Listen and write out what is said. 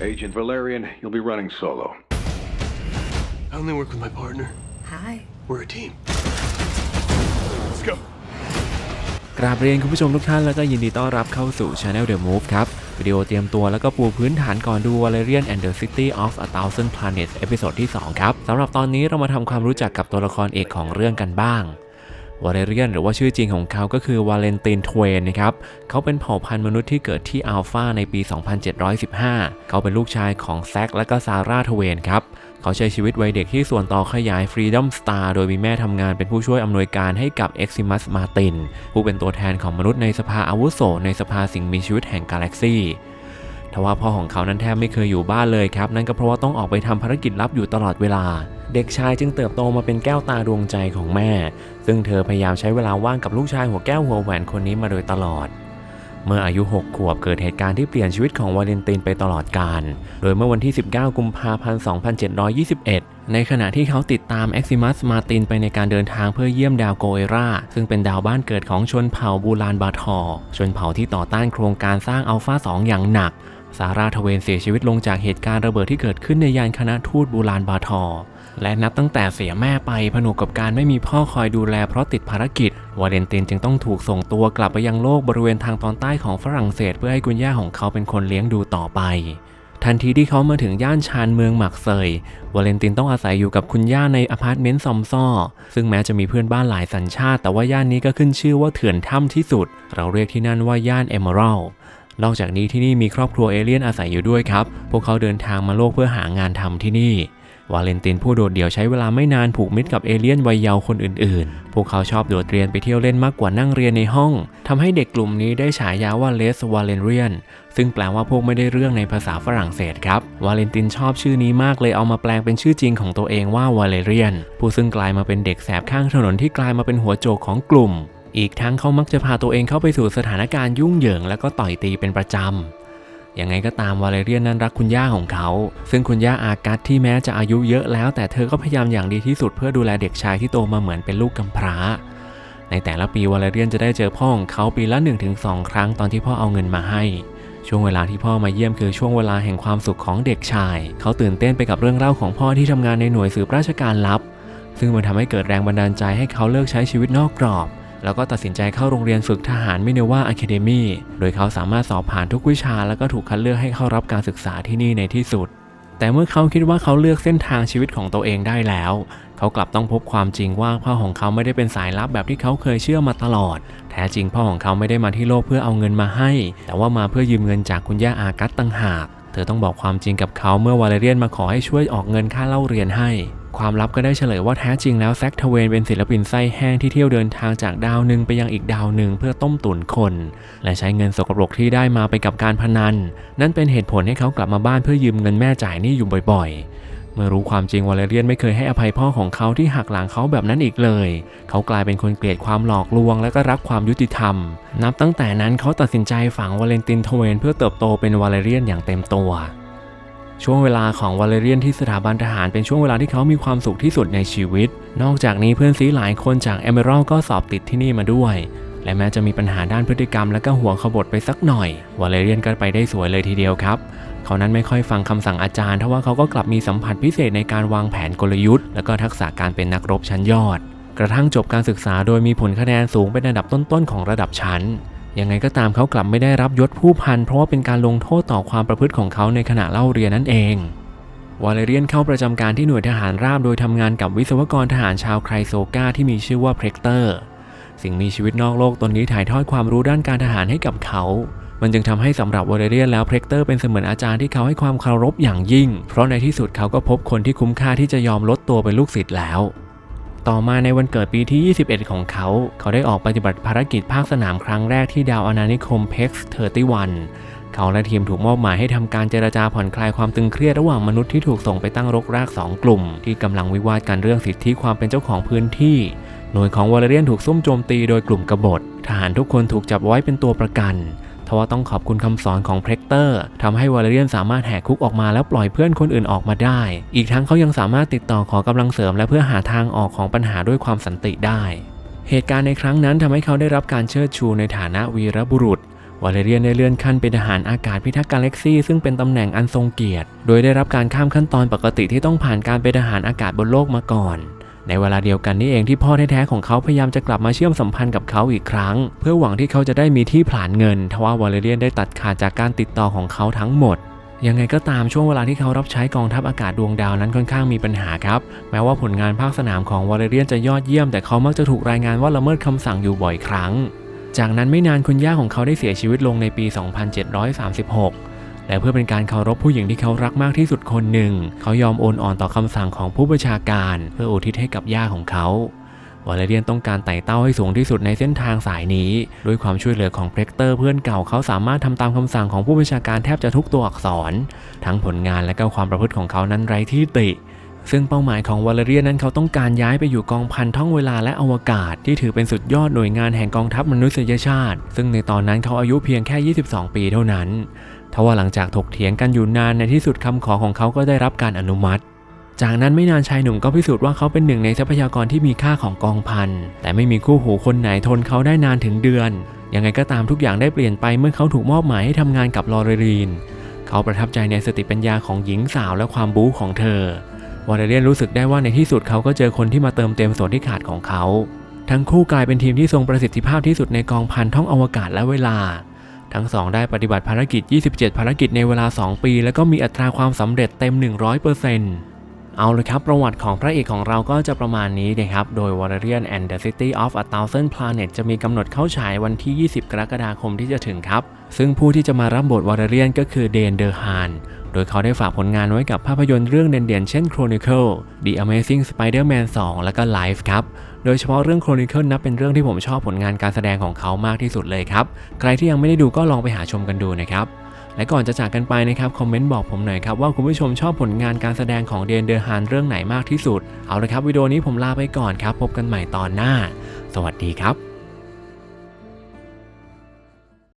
Agent Valerian, you'll be running solo. I only work with my partner. Hi. We're a team. Let's go. กราบเรียนคุณผู้ชมทุกท่านแล้วก็ยินดีต้อนรับเข้าสู่ Channel The Move ครับ วิดีโอเตรียมตัวแล้วก็ปูพื้นฐานก่อนดู Valerian and the City of a Thousand Planets เอพิโซดที่ 2 ครับสำหรับตอนนี้เรามาทำความรู้จักกับตัวละครเอกของเรื่องกันบ้าง วาเลเรียนหรือว่าชื่อจริงของเขาก็คือวาเลนตินทเวนนะครับเขาเป็นเผ่าพันธุ์มนุษย์ที่เกิดที่อัลฟาในปี 2715 เขาเป็นลูกชายของแซคและก็ซาร่าทเวนครับเขาใช้ชีวิตวัยเด็กที่ส่วนต่อขยาย Freedom Star โดยมีแม่ทำงานเป็นผู้ช่วยอำนวยการให้กับ Eximus Martin ผู้เป็นตัวแทนของมนุษย์ในสภาอาวุโสในสภาสิ่งมีชีวิตแห่งกาแล็กซี่ทว่าพ่อของเขานั้นแทบไม่เคยอยู่บ้านเลยครับ นั่นก็เพราะว่าต้องออกไปทำภารกิจลับอยู่ตลอดเวลาเด็กชายจึงเติบโตมาเป็นแก้วตาดวงใจของแม่ ซึ่งเธอพยายามใช้เวลาว่างกับลูกชายหัวแก้วหัวแหวนคนนี้มาโดยตลอด เมื่ออายุ 6 ขวบเกิดเหตุการณ์ที่เปลี่ยนชีวิตของวาเลนตินไปตลอดกาล โดยเมื่อวันที่ 19 กุมภาพันธ์ 2721 ในขณะที่เขาติดตามเอ็กซิมัสมาตินไปในการเดินทางเพื่อเยี่ยมดาวโกเอรา ซึ่งเป็นดาวบ้านเกิดของชนเผ่าบูรานบาทอ ชนเผ่าที่ต่อต้านโครงการสร้างอัลฟา2อย่างหนักซาร่าทเวนเสียชีวิตลงจากเหตุการณ์ระเบิดที่เกิดขึ้นในยานคณะทูตบูรานบาทอ และนับตั้งแต่เสียแม่ไปผนวกกับการไม่มีพ่อคอยดูแลเพราะติดภารกิจ วาเลนตินจึงต้องถูกส่งตัวกลับไปยังโลกบริเวณทางตอนใต้ของฝรั่งเศส เพื่อให้คุณย่าของเขาเป็นคนเลี้ยงดูต่อไป ทันทีที่เขามาถึงย่านชานเมืองหมักเซยวาเลนตินต้องอาศัยอยู่กับคุณย่าในอพาร์ตเมนต์ซอมซ่อ ซึ่งแม้จะมีเพื่อนบ้านหลายสัญชาติ แต่ว่าย่านนี้ก็ขึ้นชื่อว่าเถื่อนถ้ำที่สุด เราเรียกที่นั่นว่าย่านเอเมอรัลนอกจากนี้ที่นี่มีครอบครัวเอเลี่ยนอาศัยอยู่ด้วยครับ พวกเขาเดินทางมาโลกเพื่อหางานทำที่นี่ วาเลนตินผู้โดดเดี่ยวใช้เวลาไม่นานผูกมิตรกับเอเลี่ยนวัยเยาว์คนอื่นๆ พวกเขาชอบโดดเรียนไปเที่ยวเล่นมากกว่านั่งเรียนในห้องทำให้เด็กกลุ่มนี้ได้ฉายาว่าเลสวาเลนเรียน ซึ่งแปลว่าพวกไม่ได้เรื่องในภาษาฝรั่งเศสครับ วาเลนตินชอบชื่อนี้มากเลยเอามาแปลงเป็นชื่อจริงของตัวเองว่าวาเลเรียน ผู้ซึ่งกลายมาเป็นเด็กแสบข้างถนนที่กลายมาเป็นหัวโจกของกลุ่ม อีกทั้งเขามักจะพาตัวเองเข้าไปสู่สถานการณ์ยุ่งเหยิงแล้วก็ต่อยตีเป็นประจำ ยังไงก็ตามวาเลเรียนนั้นรักคุณย่าของเขา ซึ่งคุณย่าอากัสที่แม้จะอายุเยอะแล้ว แต่เธอก็พยายามอย่างดีที่สุดเพื่อดูแลเด็กชายที่โตมาเหมือนเป็นลูกกำพร้า ในแต่ละปีวาเลเรียนจะได้เจอพ่อของเขาปีละ 1-2 ครั้งตอนที่พ่อเอาเงินมาให้ ช่วงเวลาที่พ่อมาเยี่ยมคือช่วงเวลาแห่งความสุขของเด็กชาย เขาตื่นเต้นไปกับเรื่องเล่าของพ่อที่ทำงานในหน่วยสืบราชการลับ ซึ่งมันทำให้เกิดแรงบันดาลใจให้เขาเลิกใช้ชีวิตนอกกรอบ แล้วก็ตัดสินใจเข้าโรงเรียนฝึกทหารมิเนวาอะคาเดมีโดยเขาสามารถสอบผ่านทุกวิชา แล้วก็ถูกคัดเลือกให้เข้ารับการศึกษาที่นี่ในที่สุด แต่เมื่อเขาคิดว่าเขาเลือกเส้นทางชีวิตของตัวเองได้แล้ว เขากลับต้องพบความจริงว่าพ่อของเขาไม่ได้เป็นสายลับแบบที่เขาเคยเชื่อมาตลอด แท้จริงพ่อของเขาไม่ได้มาที่โลกเพื่อเอาเงินมาให้ แต่ว่ามาเพื่อยืมเงินจากคุณย่าอากัสต่างหาก เธอต้องบอกความจริงกับเขาเมื่อวาเลเรียนมาขอให้ช่วยออกเงินค่าเล่าเรียนให้ ความลับก็ได้เฉลยว่าแท้จริงแล้วแซคทเวนเป็นศิลปินไส้แห้งที่เที่ยวเดินทางจากดาวหนึ่งไปยังอีกดาวหนึ่งเพื่อต้มตุ๋นคน และใช้เงินสกปรกที่ได้มาไปกับการพนัน นั่นเป็นเหตุผลให้เขากลับมาบ้านเพื่อยืมเงินแม่จ่ายหนี้อยู่บ่อยๆเมื่อรู้ความจริงวาเลเรียนไม่เคยให้อภัยพ่อของเขาที่หักหลังเขาแบบนั้นอีกเลย เขากลายเป็นคนเกลียดความหลอกลวงและก็รักความยุติธรรม นับตั้งแต่นั้นเขาตัดสินใจฝังวาเลนตินทเวนเพื่อเติบโตเป็นวาเลเรียนอย่างเต็มตัว ช่วงเวลาของวาเลเรียนที่สถาบันทหารเป็นช่วงเวลาที่เขามีความสุขที่สุดในชีวิต นอกจากนี้เพื่อนซีหลายคนจากเอเมอรัลก็สอบติดที่นี่มาด้วย และแม้จะมีปัญหาด้านพฤติกรรมและก็หัวขบถไปสักหน่อย วาเลเรียนก็ไปได้สวยเลยทีเดียวครับ เขานั้นไม่ค่อยฟังคำสั่งอาจารย์ทว่าเขาก็กลับมีสัมผัสพิเศษในการวางแผนกลยุทธ์ และก็ทักษะการเป็นนักรบชั้นยอด กระทั่งจบการศึกษาโดยมีผลคะแนนสูงเป็นอันดับต้นๆของระดับชั้น ยังไงก็ตามเขากลับไม่ได้รับยศผู้พันเพราะว่าเป็นการลงโทษต่อความประพฤติของเขาในขณะเล่าเรียนนั่นเองวาเลเรียนเข้าประจำการที่หน่วยทหารราบโดยทำงานกับวิศวกรทหารชาวไครโซกาที่มีชื่อว่าเพรกเตอร์ สิ่งมีชีวิตนอกโลกตนนี้ถ่ายทอดความรู้ด้านการทหารให้กับเขา มันจึงทำให้สำหรับวาเลเรียนแล้วเพรกเตอร์เป็นเสมือนอาจารย์ที่เขาให้ความเคารพอย่างยิ่ง เพราะในที่สุดเขาก็พบคนที่คุ้มค่าที่จะยอมลดตัวเป็นลูกศิษย์แล้ว ต่อมาในวันเกิดปีที่ 21 ของเขา เขาได้ออกปฏิบัติภารกิจภาคสนามครั้งแรกที่ดาวอนานิคมเพ็กซ์เทอร์ติวันเขาและทีมถูกมอบหมายให้ทำการเจรจาผ่อนคลายความตึงเครียดระหว่างมนุษย์ที่ถูกส่งไปตั้งรกรากสองกลุ่ม ที่กำลังวิวาทกันเรื่องสิทธิความเป็นเจ้าของพื้นที่ หน่วยของวาเลเรียนถูกซุ่มโจมตีโดยกลุ่มกบฏ ทหารทุกคนถูกจับไว้เป็นตัวประกัน ทว่าต้องขอบคุณคำสอนของเพรกเตอร์ทำให้วาเลเรียนสามารถแหกคุกออกมาแล้วปล่อยเพื่อนคนอื่นออกมาได้ อีกทั้งเขายังสามารถติดต่อขอกำลังเสริม และเพื่อหาทางออกของปัญหาด้วยความสันติได้ เหตุการณ์ในครั้งนั้นทำให้เขาได้รับการเชิดชูในฐานะวีรบุรุษวาเลเรียนได้เลื่อนขั้นเป็นทหารอากาศพิทักษ์กาแล็กซี่ซึ่งเป็นตำแหน่งอันทรงเกียรติ โดยได้รับการข้ามขั้นตอนปกติที่ต้องผ่านการเป็นทหารอากาศบนโลกมาก่อน ในเวลาเดียวกันนี่เองที่พ่อแท้ๆของเขาพยายามจะกลับมาเชื่อมสัมพันธ์กับเขาอีกครั้ง เพื่อหวังที่เขาจะได้มีที่ผลานเงินทว่าวาเลเรียนได้ตัดขาดจากการติดต่อของเขาทั้งหมดยังไงก็ตามช่วงเวลาที่เขารับใช้กองทัพอากาศดวงดาวนั้นค่อนข้างมีปัญหาครับ แม้ว่าผลงานภาคสนามของวาเลเรียนจะยอดเยี่ยม แต่เขามักจะถูกรายงานว่าละเมิดคำสั่งอยู่บ่อยครั้ง จากนั้นไม่นานคุณย่าของเขาได้เสียชีวิตลงในปี 2736 และเพื่อเป็นการเคารพผู้หญิงที่เขารักมากที่สุดคนหนึ่ง เขายอมโอนอ่อนต่อคำสั่งของผู้บัญชาการ เพื่ออุทิศให้กับย่าของเขาวาเลเรียนต้องการไต่เต้าให้สูงที่สุดในเส้นทางสายนี้ ด้วยความช่วยเหลือของเพล็กเตอร์เพื่อนเก่าเขาสามารถทำตามคำสั่งของผู้บัญชาการแทบจะทุกตัวอักษร ทั้งผลงานและก็ความประพฤติของเขานั้นไร้ที่ติ ซึ่งเป้าหมายของวาเลเรียนนั้นเขาต้องการย้ายไปอยู่กองพันท่องเวลาและอวกาศ ที่ถือเป็นสุดยอดหน่วยงานแห่งกองทัพมนุษยชาติ ซึ่งในตอนนั้นเขาอายุเพียงแค่ 22 ปีเท่านั้น ทว่าหลังจากถกเถียงกันอยู่นานในที่สุดคำขอของเขาก็ได้รับการอนุมัติ จากนั้นไม่นานชายหนุ่มก็พิสูจน์ว่าเขาเป็นหนึ่งในทรัพยากรที่มีค่าของกองพัน แต่ไม่มีคู่หูคนไหนทนเขาได้นานถึงเดือน ยังไงก็ตามทุกอย่างได้เปลี่ยนไปเมื่อเขาถูกมอบหมายให้ทำงานกับลอเรรีน เขาประทับใจในสติปัญญาของหญิงสาวและความบู๊ของเธอวาเลเรียนรู้สึกได้ว่าในที่สุดเขาก็เจอคนที่มาเติมเต็มส่วนที่ขาดของเขา ทั้งคู่กลายเป็นทีมที่ทรงประสิทธิภาพที่สุดในกองพันท่องอวกาศและเวลา ทั้งสองได้ปฏิบัติภารกิจ 27 ภารกิจในเวลา 2 ปี แล้วก็มีอัตราความสำเร็จเต็ม 100%เอาเลยครับ ประวัติของพระเอกของเราก็จะประมาณนี้นะครับ โดย Valerian and the City of a Thousand Planet จะมีกำหนดเข้าฉายวันที่ 20 กรกฎาคมที่จะถึงครับ ซึ่งผู้ที่จะมารับบท Valerian ก็คือเดนเดอร์ฮานโดยเขาได้ฝากผลงานไว้กับภาพยนตร์เรื่องเด่นๆ เช่น Chronicle The Amazing Spider-Man 2 และก็ Life ครับ โดยเฉพาะเรื่อง Chronicle นับเป็นเรื่องที่ผมชอบผลงานการแสดงของเขามากที่สุดเลยครับ ใครที่ยังไม่ได้ดูก็ลองไปหาชมกันดูนะครับและก่อนจะจากกันไปนะครับคอมเมนต์บอกผมหน่อยครับว่าคุณผู้ชมชอบผลงานการแสดงของเดนเดอร์ฮานเรื่องไหนมากที่สุด เอาละครับวิดีโอนี้ผมลาไปก่อนครับ พบกันใหม่ตอนหน้า สวัสดีครับ